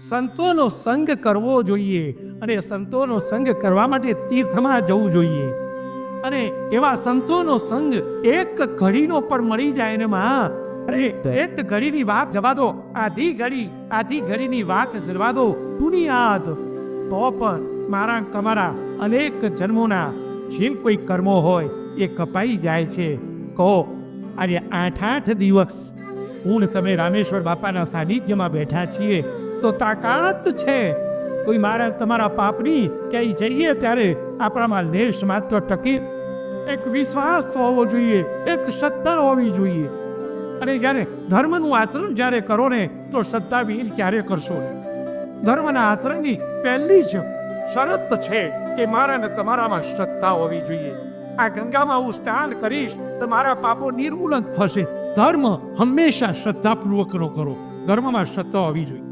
સંતોનો સંગ કરવો જોઈએ અને સંતોનો સંગ કરવા માટે તીર્થમાં જવું જોઈએ. અને એવા સંતોનો સંગ એક ઘડીનો પણ મળી જાય ને માં. અરે, એક ઘડીની વાત જવા દો. આધી ઘડી, આધી ઘડીની વાત જવા દો. દુનિયાદ. તો પણ મારા તમારા અનેક જન્મોના જે કોઈ કર્મો હોય એ કપાઈ જાય છે. કહો, આજે આઠ આઠ દિવસ. હું તમે રામેશ્વર બાપાના સાનિધ્યમાં બેઠા છીએ. તો તાકાત છે. કોઈ મારા, તમારા પાપની ક્યાંય જઈએ ત્યારે આપણામાં લેશ માત્ર ટકી એક વિશ્વાસ હોવો જોઈએ, એક શ્રદ્ધા હોવી જોઈએ. અને જ્યારે ધર્મનું આચરણ જ્યારે કરો ને, તો વિહીન ક્યારે કરશો ને? ધર્મના આચરણની પહેલી જ શરત છે કે મારા ને તમારામાં શ્રદ્ધા હોવી જોઈએ. આ ગંગામાં હું સ્નાન કરીશ તો મારા પાપો નિર્મૂલન થશે. ધર્મ હંમેશા શ્રદ્ધાપૂર્વકનો કરો. ધર્મમાં શ્રદ્ધા હોવી જોઈએ.